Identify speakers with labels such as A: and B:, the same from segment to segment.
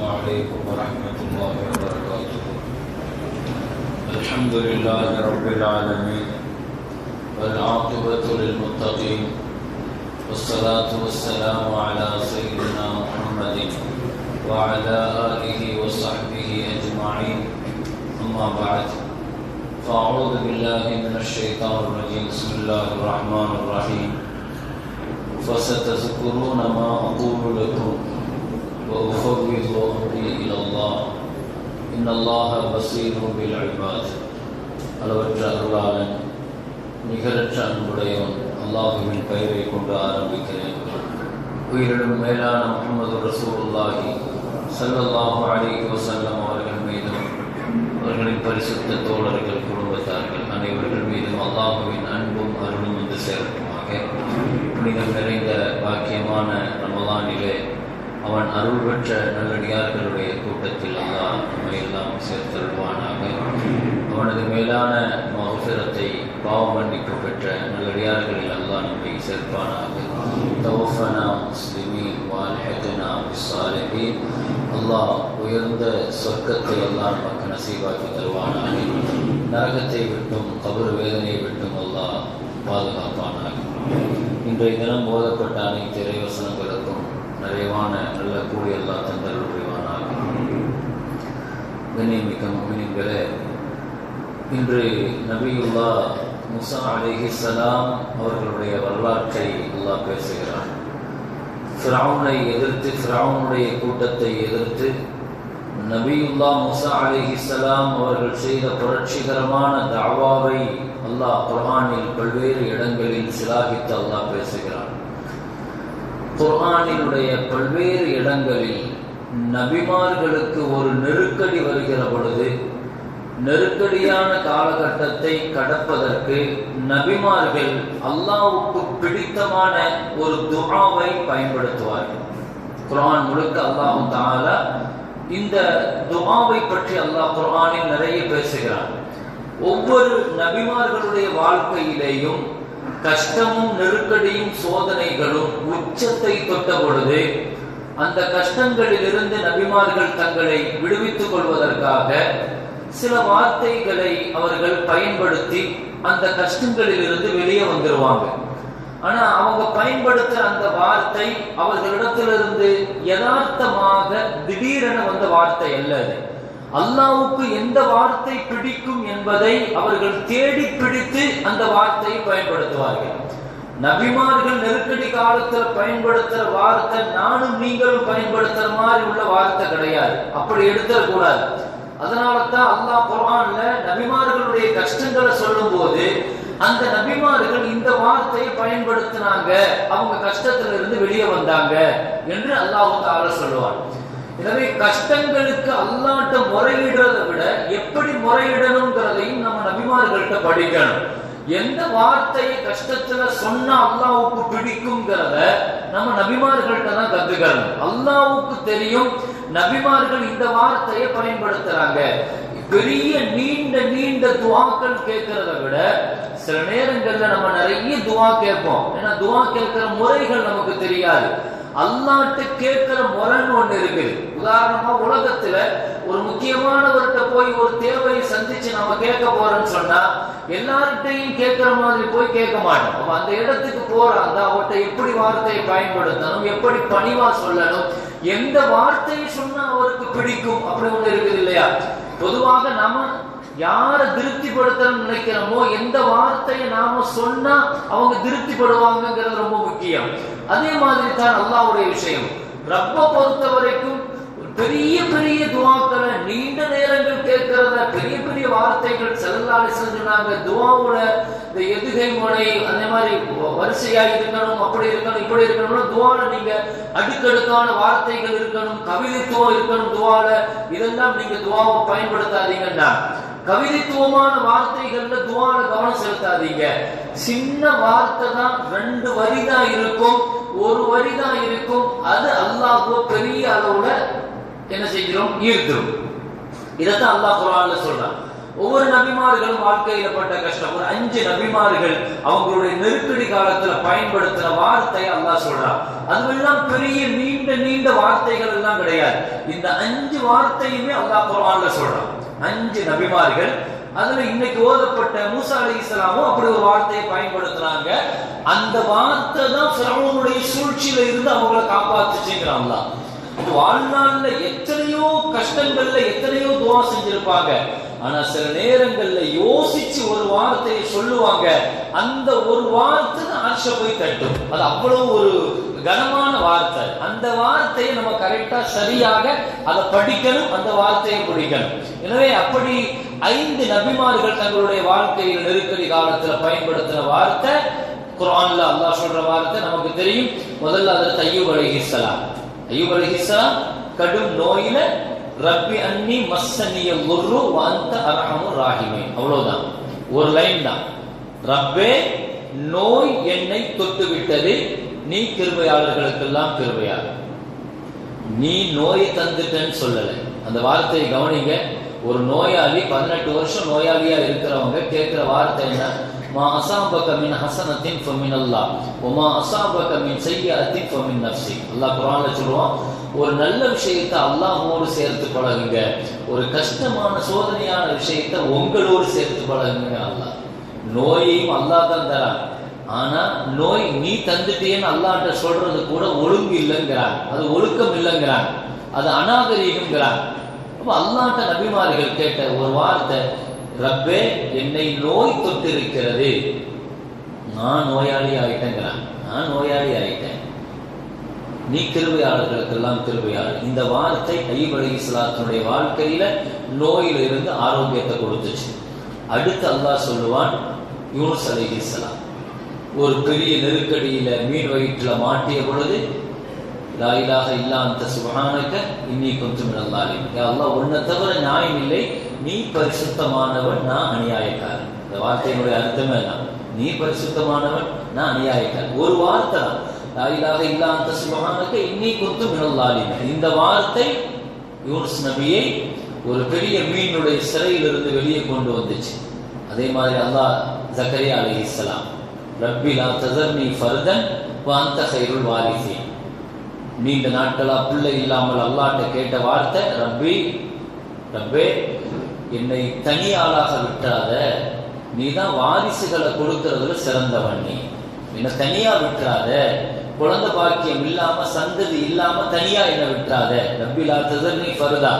A: عليكم ورحمة الله وبركاته. الحمد لله رب العالمين والعاقبة للمتقين والصلاة والسلام على سيدنا محمد وعلى آله وصحبه أجمعين. أما بعد فأعوذ بالله من الشيطان الرجيم. بسم الله الرحمن الرحيم. فستذكرون ما أقول لكم. وأفوض أمري إلى الله إن الله بصير بالعباد அளவற்ற அருளாளன் நிகரற்ற அன்புடையவன் அல்லாஹுவின் பெயரை கொண்டு ஆரம்பிக்கிறேன் உயிரிடும் மேலான முகமது ரசூலுல்லாஹி ஸல்லல்லாஹு அலைஹி வஸல்லம் அவர்கள் மீதும் அவர்களின் பரிசுத்த தோழர்கள் குடும்பத்தார்கள் அனைவர்கள் மீதும் அல்லாஹுவின் அன்பும் அருளும் வந்து சேரட்டுமாக புனிதம் நிறைந்த பாக்கியமான ரமலானிலே அவன் அருள் பெற்ற நல்லடியார்களுடைய கூட்டத்தில் அல்லாஹ் நம்மையெல்லாம் சேர்த்தருள்வானாக. அவனது மேலான மகபிரத்தை பாவ மன்னிப்பு பெற்ற நல்லடியார்களில் அல்லாஹ் நம்மை சேர்ப்பானாக. தவஃபனா அல்லாஹ் உயர்ந்த சொர்க்கத்தை எல்லாம் நமக்கு நசீவாக்கி தருவானாக. நரகத்தை விட்டும் கபர் வேதனையை விட்டும் அல்லாஹ் பாதுகாப்பானாக. இன்றைய தினம் போதப்பட்ட அனைத்து இறைவசனங்களுக்கும் நிறைவான நல்ல கூலி தங்கள் தந்தல் கண்ணியமிக்க முமினின்களே இன்று நபியுல்லா முசா அலிஹி சலாம் அவர்களுடைய வரலாற்றை அல்லா பேசுகிறார் ஃபிரௌனை எதிர்த்து ஃபிரௌனுடைய கூட்டத்தை எதிர்த்து நபியுல்லா முசா அலிஹி சலாம் அவர்கள் செய்த புரட்சிகரமான தாவாவை அல்லாஹ் குர்ஆனில் பல்வேறு இடங்களில் சிலாகித்து அல்லாஹ் பேசுகிறார் குர்ஆனினுடைய பல்வேறு இடங்களில் நபிமார்களுக்கு ஒரு நெருக்கடி வருகிற பொழுது நெருக்கடியான காலகட்டத்தை கடப்பதற்கு நபிமார்கள் அல்லாவுக்கு பிடித்தமான ஒரு துஆவை பயன்படுத்துவார்கள். குர்ஆன் முழுக்க அல்லாஹு தாலா இந்த துஆவை பற்றி அல்லாஹ் குர்ஆனில் நிறைய பேசுகிறார் ஒவ்வொரு நபிமார்களுடைய வாழ்க்கையிலேயும் கஷ்டமும் நெருக்கடியும் சோதனைகளும் உச்சத்தை தொட்ட பொழுது அந்த கஷ்டங்களிலிருந்து நபிமார்கள் தங்களை விடுவித்துக் கொள்வதற்காக சில வார்த்தைகளை அவர்கள் பயன்படுத்தி அந்த கஷ்டங்களிலிருந்து வெளியே வந்துருவாங்க. ஆனா அவங்க பயன்படுத்துற அந்த வார்த்தை அவர்களிடத்திலிருந்து யதார்த்தமாக திடீரென வந்த வார்த்தை அல்ல அது. அல்லாவுக்கு எந்த வார்த்தை பிடிக்கும் என்பதை அவர்கள் தேடி பிடித்து அந்த வார்த்தையை பயன்படுத்துவார்கள். நபிமார்கள் நெருக்கடி காலத்துல பயன்படுத்துற வார்த்தை நானும் நீங்களும் பயன்படுத்துற மாதிரி உள்ள வார்த்தை கிடையாது. அப்படி எடுத்துடக்கூடாது கூடாது. தான் அல்லாஹ் குரான்ல நபிமார்களுடைய கஷ்டங்களை சொல்லும் போது அந்த நபிமார்கள் இந்த வார்த்தையை பயன்படுத்தினாங்க அவங்க கஷ்டத்துல இருந்து வெளியே வந்தாங்க என்று அல்லாஹு தால சொல்லுவார் எனவே கஷ்டங்களுக்கு அல்லாட்ட முறையிடுறதை விட எப்படி முறையிடணுங்கிறதையும் நம்ம நபிமார்கள்ட்ட படிக்கணும். எந்த வார்த்தையை கஷ்டத்துல சொன்னா அல்லாவுக்கு பிடிக்குங்கிறத நம்ம நபிமார்கள்ட்ட தான் கத்துக்கணும். அல்லாவுக்கு தெரியும் நபிமார்கள் இந்த வார்த்தையை பயன்படுத்துறாங்க. பெரிய நீண்ட நீண்ட துவாக்கள் கேட்கறத விட சில நேரங்கள்ல நம்ம நிறைய துவா கேட்போம். ஏன்னா துவா கேட்கிற முறைகள் நமக்கு தெரியாது. அல்லாட்டு கேட்கிற முரண் ஒண்ணு இருக்குது உதாரணமா உலகத்துல ஒரு முக்கியமானவர்கிட்ட போய் ஒரு தேவையை சந்திச்சு நம்ம கேட்க போறோம்னு சொன்னா எல்லார்கிட்டையும் கேட்கிற மாதிரி போய் கேட்க மாட்டோம். அப்ப அந்த இடத்துக்கு போறாங்க அவர்கிட்ட எப்படி வார்த்தையை பயன்படுத்தணும் எப்படி பணிவா சொல்லணும் எந்த வார்த்தையை சொன்னா அவருக்கு பிடிக்கும் அப்படி ஒண்ணு இருக்குது இல்லையா? பொதுவாக நம்ம யாரை திருப்திப்படுத்தணும்னு நினைக்கிறோமோ எந்த வார்த்தையை நாம சொன்னா அவங்க திருப்திப்படுவாங்கிறது ரொம்ப முக்கியம். அதே மாதிரி தான் அல்லாவுடைய விஷயம். ரப்ப பொறுத்த வரைக்கும் பெரிய பெரிய துவாக்களை நீண்ட நேரங்கள் கேட்கிறத பெரிய பெரிய வார்த்தைகள் செல்லாலை செஞ்சுனாங்க துவாவோட இந்த எதுகை முறை அந்த மாதிரி வரிசையா இருக்கணும் அப்படி இருக்கணும் இப்படி இருக்கணும்னா துவால நீங்க அடுக்கடுக்கான வார்த்தைகள் இருக்கணும் கவிதைத்துவம் இருக்கணும் துவால. இதெல்லாம் நீங்க துவாவை பயன்படுத்தாதீங்கன்னா கவிதைத்துவமான வார்த்தைகள்ல துவான கவனம் செலுத்தாதீங்க. சின்ன வார்த்தை தான் ரெண்டு வரி தான் இருக்கும் ஒரு வரி தான் இருக்கும். அது அல்லாஹோ பெரிய அளவுல என்ன செய்கிறோம் ஈர்த்துரும். இதைத்தான் அல்லாஹ் குரான்ல சொல்றான். ஒவ்வொரு நபிமார்களும் வாழ்க்கையில பட்ட கஷ்டம். ஒரு அஞ்சு நபிமார்கள் அவங்களுடைய நெருக்கடி காலத்துல பயன்படுத்தின வார்த்தை அல்லாஹ் சொல்றான். அதுவெல்லாம் பெரிய நீண்ட நீண்ட வார்த்தைகள் எல்லாம் கிடையாது. இந்த அஞ்சு வார்த்தையுமே அல்லாஹ் குரான்ல சொல்றான். அஞ்சு நபிமார்கள். அதுல இன்னைக்கு ஓதப்பட்ட மூசா அலி இஸ்லாமும் அப்படி ஒரு வார்த்தையை பயன்படுத்துறாங்க. அந்த வார்த்தை தான் சிரமனுடைய சூழ்ச்சியில இருந்து அவங்கள காப்பாத்துச்சுங்கிறான் வாழ்நாள்ல எத்தனையோ கஷ்டங்கள்ல எத்தனையோ துவா செஞ்சிருப்பாங்க. ஆனா சில நேரங்கள்ல யோசிச்சு ஒரு வார்த்தையை சொல்லுவாங்க. அந்த ஒரு வார்த்தை தான் போய் தட்டும். அது அவ்வளவு ஒரு கனமான வார்த்தை. அந்த வார்த்தையை நம்ம கரெக்டா சரியாக அதை படிக்கணும் அந்த வார்த்தையை பிடிக்கணும் எனவே அப்படி ஐந்து நபிமார்கள் தங்களுடைய வாழ்க்கையில் நெருக்கடி காலத்துல பயன்படுத்தின வார்த்தை குரான்ல அல்லாஹ் சொல்ற வார்த்தை நமக்கு தெரியும். முதல்ல அதில் தையூப் அலைஹிஸ்ஸலாம் ஐயூப் அலைஹிஸ்ஸலாம் கடும் நோயில ரப்பி அன்னி மஸ்ஸனிய குர்ரு வந்த அரஹமு ராஹிமே அவ்வளவுதான். ஒரு லைன் தான். ரப்பே நோய் என்னை தொட்டு விட்டது நீ கிருபையாளர்களுக்கெல்லாம் கிருபையாளர் நீ நோயை தந்துட்டேன்னு சொல்லலை. அந்த வார்த்தையை கவனிங்க. ஒரு நோயாளி பதினெட்டு வருஷம் நோயாளியா இருக்கிறவங்க கேட்கிற வார்த்தை என்ன? மா அசாபக மின் ஹசனத்தின் ஃபமின் அல்லாஹ் உமா அசாபக மின் செய்யத்தின் ஃபமின் நப்சி அல்லாஹ் குர்ஆன்ல சொல்லுவான் ஒரு நல்ல விஷயத்தை அல்லாஹோடு சேர்த்து பழகுங்க. ஒரு கஷ்டமான சோதனையான விஷயத்தை உங்களோடு சேர்த்து பழகுங்க அல்லாஹ். நோயையும் அல்லாஹ் தான் தரான். ஆனா நோய் நீ தந்துட்டேன்னு அல்லாட்ட சொல்றது கூட ஒழுங்கு இல்லைங்கிறாங்க. அது ஒழுக்கம் இல்லைங்கிறாங்க. அது அநாகரீகம்ங்கிறாங்க. அப்ப அல்லாட்ட நபிமார்கள் கேட்ட ஒரு வார்த்தை ரப்பே என்னை நோய் தொட்டிருக்கிறது நான் நோயாளி ஆயிட்டேங்கிறான் நான் நோயாளி ஆயிட்டேன். நீ கிருபையாளர்களுக்கெல்லாம் கிருபையாளர். இந்த வார்த்தை ஐப் அலி இஸ்லாத்தினுடைய வாழ்க்கையில நோயிலிருந்து ஆரோக்கியத்தை கொடுத்துச்சு. அடுத்து அல்லாஹ் சொல்லுவான் யூனுஸ் அலி இஸ்லாம். ஒரு பெரிய நெருக்கடியில மீன் வயிற்றுல மாட்டிய பொழுது லாயிலாக இல்லாந்த அந்த இன்னி கொஞ்சம் நல்லாலே அல்லாஹ் உன்னை தவிர நியாயம் இல்லை. நீ பரிசுத்தமானவன் நான் அநியாயக்காரன். இந்த வார்த்தையினுடைய அர்த்தமே தான் நீ பரிசுத்தமானவன் நான் அநியாயக்காரன். ஒரு வார்த்தை தான். லாயிலாக இல்லா அந்த இன்னி கொஞ்சம் நல்லாலே இந்த வார்த்தை யூனுஸ் நபியை ஒரு பெரிய மீனுடைய சிறையிலிருந்து வெளியே கொண்டு வந்துச்சு. அதே மாதிரி அல்லாஹ் ஜக்கரியா அலைஹிஸ்ஸலாம் ரப்பி லா ததர்னி ஃபர்தன் வாந்த சைருள் வாரிசி நீண்ட நாட்களாக பிள்ளை இல்லாமல் அல்லாட்ட கேட்ட வார்த்தை ரப்பி ரப்பே என்னை தனி ஆளாக விட்டாத நீ தான் வாரிசுகளை கொடுக்கறதுல சிறந்தவன் நீ. என்னை தனியா விட்டுறாத குழந்தை பாக்கியம் இல்லாம சந்ததி இல்லாம தனியா என்ன விட்டுறாத ரப்பி லா ததர்னி ஃபர்தா.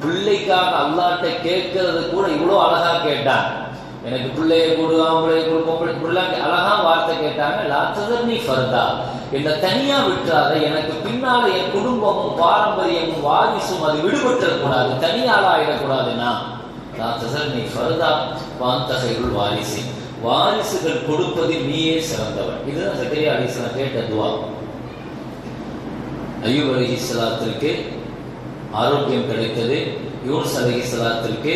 A: பிள்ளைக்காக அல்லாட்ட கேட்கறது கூட இவ்வளோ அழகா கேட்டான். எனக்கு பிள்ளைய கொடு ஆம்பளைய கொடு பொம்பளை பிள்ளைங்க அழகா வார்த்தை கேட்டாங்க. லாத்ததர் நீ ஃபர்தா. என்னை தனியா விட்டுறாத எனக்கு பின்னால என் குடும்பமும் பாரம்பரியமும் வாரிசும் அது விடுபட்டுறக்கூடாது தனியால ஆயிடக்கூடாதுன்னா லாத்ததர் நீ ஃபர்தா வாந்தகைருள் வாரிசு. வாரிசுகள் கொடுப்பது நீயே சிறந்தவன். இதுதான் சக்கரியா அலிஸ்லாம் கேட்ட துவா. ஐயூப் அலி சலாத்திற்கு ஆரோக்கியம் கிடைத்தது யூனுஸ் அலி சலாத்திற்கு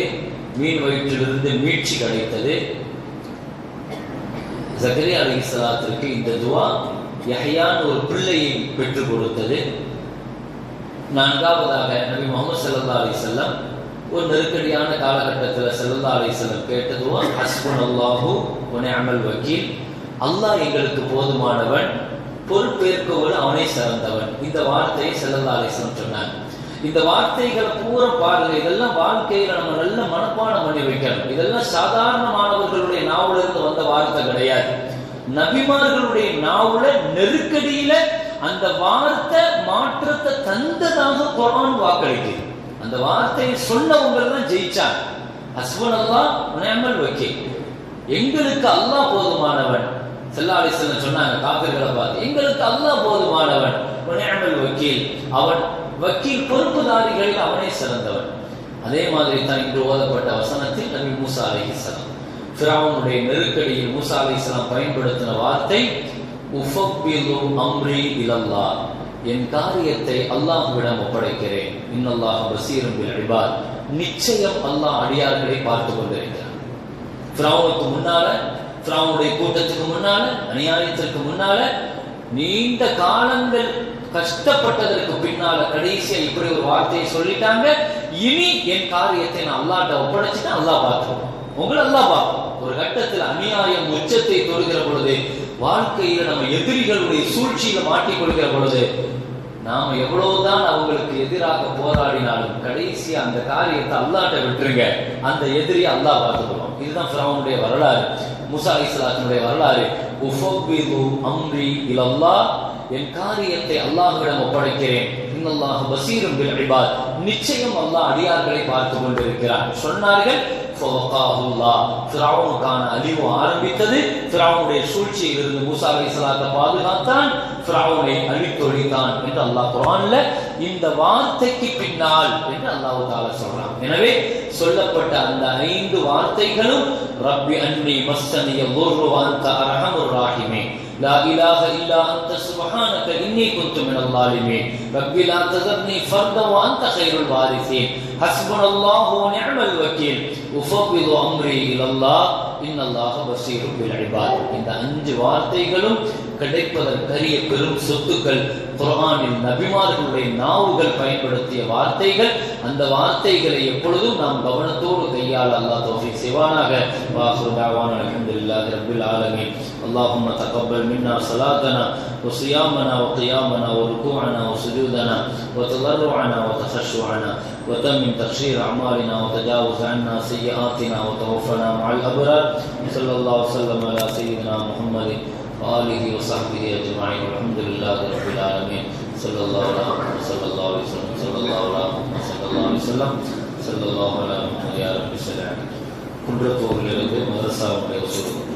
A: மீன் வயிற்றிலிருந்து மீட்சி கிடைத்தது. ஜக்கரி அலி சலாத்திற்கு இந்த துவா யஹியான் ஒரு பிள்ளையை பெற்றுக் கொடுத்தது. நான்காவதாக நபி முகமது சல்லா அலி செல்லம் ஒரு நெருக்கடியான காலகட்டத்தில் சல்லா அலி செல்லம் கேட்டதுவா ஹஸ்பன் ஹஸ்புன் அல்லாஹூ அமல் வக்கீல். அல்லாஹ் எங்களுக்கு போதுமானவன் பொறுப்பேற்கவன் அவனை சிறந்தவன். இந்த வார்த்தையை செல்லல்லா அலிஸ்லம் சொன்னாங்க. இந்த வார்த்தைகளை பூரா பாருங்க இதெல்லாம் வாழ்க்கையில நம்ம நல்ல மனப்பாடம் பண்ணி வைக்கணும். இதெல்லாம் சாதாரணமானவர்களுடைய நாவல இருந்து வந்த வார்த்தை கிடையாது. நபிமார்களுடைய நாவல நெருக்கடியில அந்த வார்த்தை மாற்றத்தை தந்ததாக குரான் வாக்களிக்குது. அந்த வார்த்தையை சொன்னவங்க தான் ஜெயிச்சாங்க ஹஸ்பன் அல்லாஹ் நியமல் எங்களுக்கு அல்லாஹ் போதுமானவன். செல்லாலை சொன்னாங்க காப்பிர்களை பார்த்து எங்களுக்கு அல்லாஹ் போதுமானவன். வக்கீல் அவன் வக்கீல் பொறுப்புதாரிகளில் அவனே சிறந்தவன் அதே மாதிரி தான் இன்று ஓதப்பட்ட வசனத்தில் நபி மூசா அலிஹிஸ்லாம் ஃபிராவனுடைய நெருக்கடியில் மூசா அலிஹிஸ்லாம் பயன்படுத்தின வார்த்தை உஃபப்பிலு அம்ரி இலல்லா என் காரியத்தை அல்லாஹ்விடம் ஒப்படைக்கிறேன். இன்னல்லாஹ் பசீரும் அடிபார் நிச்சயம் அல்லாஹ் அடியார்களை பார்த்து கொண்டிருக்கிறான். ஃபிரௌனுக்கு முன்னால ஃபிரௌனுடைய கூட்டத்துக்கு முன்னால அநியாயத்திற்கு முன்னால நீண்ட காலங்கள் கஷ்டப்பட்டதற்கு பின்னால கடைசியா இப்படி ஒரு வார்த்தையை சொல்லிட்டாங்க. இனி என் காரியத்தை நான் அல்லாட்ட ஒப்படைச்சிட்டு அல்லாஹ் பார்த்துருவோம் உங்களை அல்லாஹ் பார்ப்போம் ஒரு கட்டத்தில் அநியாயம் உச்சத்தை தொடுகிற பொழுது வாழ்க்கையில நம்ம எதிரிகளுடைய சூழ்ச்சியில மாட்டிக்கொள்கிற பொழுது நாம எவ்வளவுதான் அவங்களுக்கு எதிராக போராடினாலும் கடைசியா அந்த காரியத்தை அல்லாட்ட விட்டுருங்க. அந்த எதிரியை அல்லாஹ் பார்த்துக்கணும். இதுதான் ஃபிரௌனுடைய வரலாறு. முசா இஸ்லாத்தினுடைய வரலாறு. உஃபவ்விது அம்ரி இலல்லா என் காரியத்தை அல்லாஹுவிடம் ஒப்படைக்கிறேன். இன்னல்லாஹு பசீரும் பில் நிச்சயம் அல்லாஹ் அடியார்களை பார்த்து கொண்டிருக்கிறார். சொன்னார்கள் ஃபிராவுனுக்கான அழிவு ஆரம்பித்தது. ஃபிராவுனுடைய சூழ்ச்சியில் இருந்து மூசா அலி சலாத்தை பாதுகாத்தான். ஃபிராவுனை அழித்தொழித்தான் என்று அல்லாஹ் குரான்ல இந்த வார்த்தைக்கு பின்னால் என்று அல்லாஹு தாலா சொல்றான். எனவே சொல்லப்பட்ட அந்த ஐந்து வார்த்தைகளும் ரப்பி அன்னி மஸ்தனிய ஒரு வார்த்தை அரகமுர் ராகிமே لا اله الا انت سبحانك اني كنت من الظالمين رب لا تذرني فردا وانت خير الوارثين حسبنا الله ونعم الوكيل افوض امري الى الله ان الله بصير بالعباد இந்த அஞ்சு வார்த்தைகளும் கிடைப்பதற்கரிய பெரும் சொத்துக்கள் குர்ஆனில் நபிமார்களுடைய நாவுகள் பயன்படுத்திய வார்த்தைகள் அந்த வார்த்தைகளை எப்பொழுதும் நாம் கவனத்தோடு கையாள அல்லாஹ் தௌஃபீக் செய்வானாக வாஹிரு தஅவானா அல்ஹம்துலில்லாஹி ரப்பில் ஆலமீன் اللهم تقبل منا صلاتنا وصيامنا وقيامنا وركوعنا وسجودنا وتضرعنا وتخشعنا وتمم تخشير أعمالنا وتجاوز عنا سيئاتنا وتوفنا مع الأبرار صلى الله وسلم على سيدنا محمد وآلہ وصحبہ اجمعین الحمد للہ رب العالمین، صلی اللہ علیہ وسلم، صلی اللہ علیہ وسلم، صلی اللہ علیہ وسلم، صلی اللہ علیہ وسلم، صلی اللہ علیہ وسلم، یا رب السلام. قدرت و مدرسہ و اصول